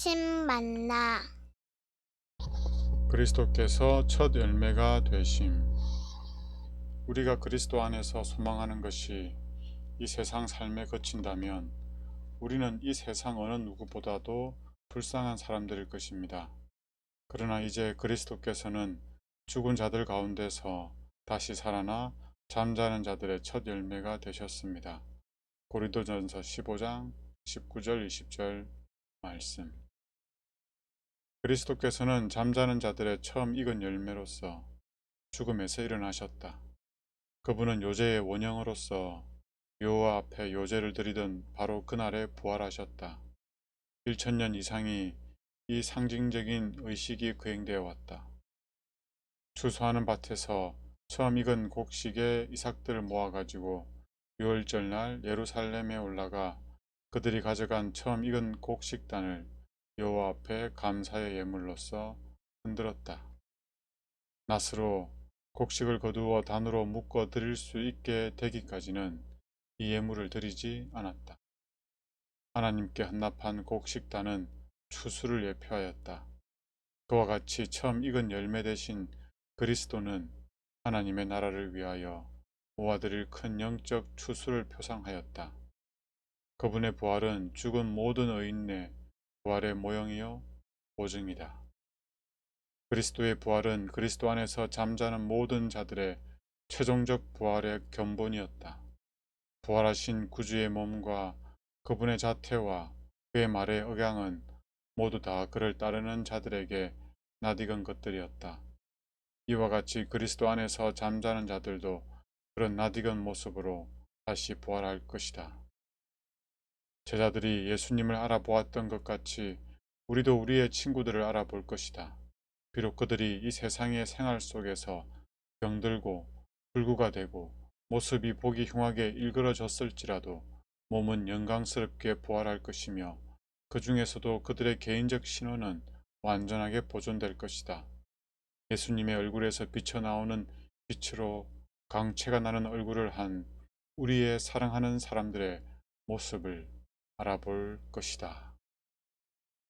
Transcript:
아침 만나 그리스도께서 첫 열매가 되심. 우리가 그리스도 안에서 소망하는 것이 이 세상 삶에 거친다면 우리는 이 세상 어느 누구보다도 불쌍한 사람들일 것입니다. 그러나 이제 그리스도께서는 죽은 자들 가운데서 다시 살아나 잠자는 자들의 첫 열매가 되셨습니다. 고린도전서 15장 19절 20절 말씀. 그리스도께서는 잠자는 자들의 처음 익은 열매로서 죽음에서 일어나셨다. 그분은 요제의 원형으로서 여호와 앞에 요제를 드리던 바로 그날에 부활하셨다. 1천년 이상이 이 상징적인 의식이 거행되어 왔다. 추수하는 밭에서 처음 익은 곡식의 이삭들을 모아가지고 유월절 날 예루살렘에 올라가 그들이 가져간 처음 익은 곡식단을 여호와 앞에 감사의 예물로서 흔들었다. 낫으로 곡식을 거두어 단으로 묶어 드릴 수 있게 되기까지는 이 예물을 드리지 않았다. 하나님께 헌납한 곡식단은 추수를 예표하였다. 그와 같이 처음 익은 열매 대신 그리스도는 하나님의 나라를 위하여 모아드릴 큰 영적 추수를 표상하였다. 그분의 부활은 죽은 모든 의인의 부활의 모형이요 보증이다. 그리스도의 부활은 그리스도 안에서 잠자는 모든 자들의 최종적 부활의 견본이었다. 부활하신 구주의 몸과 그분의 자태와 그의 말의 억양은 모두 다 그를 따르는 자들에게 낯익은 것들이었다. 이와 같이 그리스도 안에서 잠자는 자들도 그런 낯익은 모습으로 다시 부활할 것이다. 제자들이 예수님을 알아보았던 것 같이 우리도 우리의 친구들을 알아볼 것이다. 비록 그들이 이 세상의 생활 속에서 병들고 불구가 되고 모습이 보기 흉하게 일그러졌을지라도 몸은 영광스럽게 부활할 것이며 그 중에서도 그들의 개인적 신원은 완전하게 보존될 것이다. 예수님의 얼굴에서 비쳐나오는 빛으로 강체가 나는 얼굴을 한 우리의 사랑하는 사람들의 모습을 알아볼 것이다.